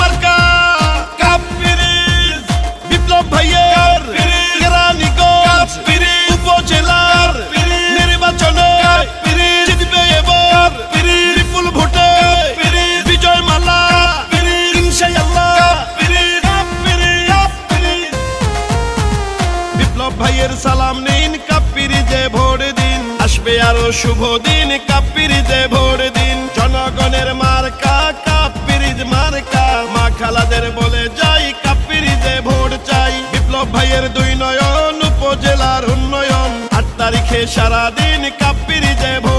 মার্কা বিপ্লব ভাইয়ের কেরানীগঞ্জ উপজেলার নির্বাচনে জিতবে এবার বিপুল ভোটে। বিজয় মালা ইনশাআল্লাহ। বিপ্লব ভাইয়ের সালাম নিন কাপ্পিরি যে ভোট দিন। আসবে আরও শুভ দিন কাপ্পিরি যে ভোট দিন। জনগণের মা খালাদের বলে যাই কাপ্পিরি যে ভোট চাই। বিপ্লব ভাইয়ের দুই নয়ন, উপজেলার উন্নয়ন। আট তারিখে সারাদিন কাপিরিতে ভোট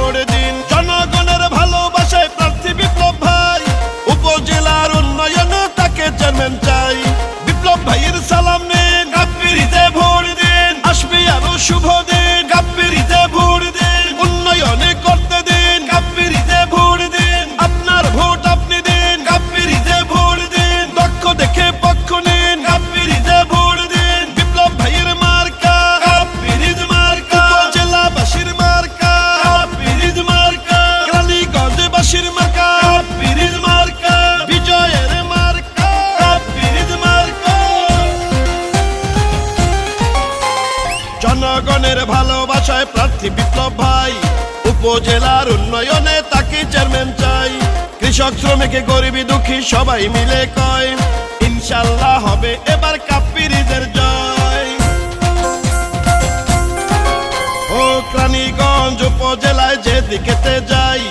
ভালোবাসায় প্রার্থী বিপ্লব ভাই। উপজেলার উন্নয়নে তাকে চেয়ারম্যান চাই। কৃষক, শ্রমিকে, গরিবী, দুঃখী সবাই মিলে কয়, ইনশাল্লাহ হবে এবার কাপ্পিরিজের জয়। ও ক্রানীগঞ্জ উপজেলায় যেদিকেতে যাই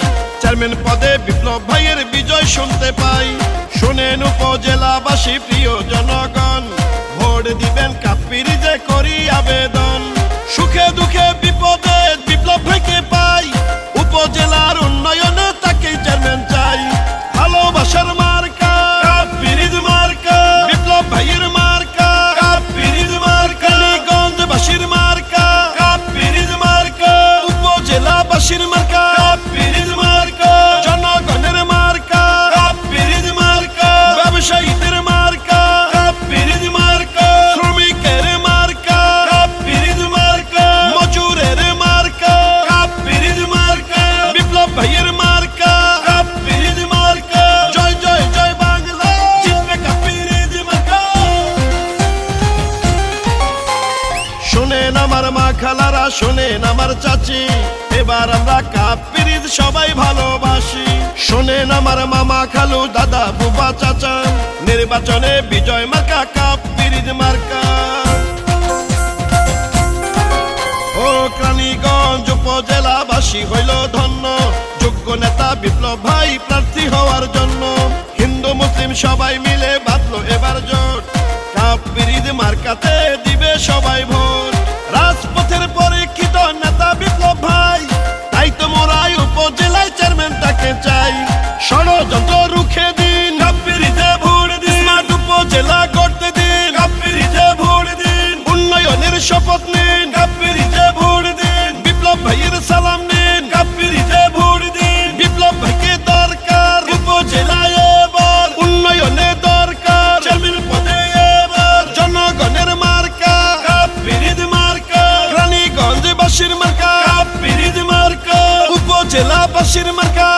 চেয়ারম্যান পদে বিপ্লব ভাইয়ের বিজয় শুনতে পাই। শুনেন উপজেলাবাসী প্রিয় দুঃখে বিপদে বিপ্লব ভাইকে পাই। উপজেলার উন্নয়নে তাকে চেয়ারম্যান চাই। ভালোবাসার খালারা শোনেন আমার চাচি। এবার আমরা কাপ সবাই ভালোবাসি। শোনেন আমার মামা খালু দাদা বুবা চাচা। নির্বাচনে বিজয় মার্কা কাপ মার্কা। ও ক্রানীগঞ্জ উপজেলাবাসী হইল ধন্য। যোগ্য নেতা বিপ্লব ভাই প্রার্থী হওয়ার জন্য। হিন্দু, মুসলিম সবাই মিলে বাঁধলো এবার জোট। কাপ মার্কাতে দিবে সবাই ভোট। রাজপথের রানীগঞ্জবাসীর মার্কা কাপ্পিরিদ মার্কা উপজেলাবাসীর মার্কা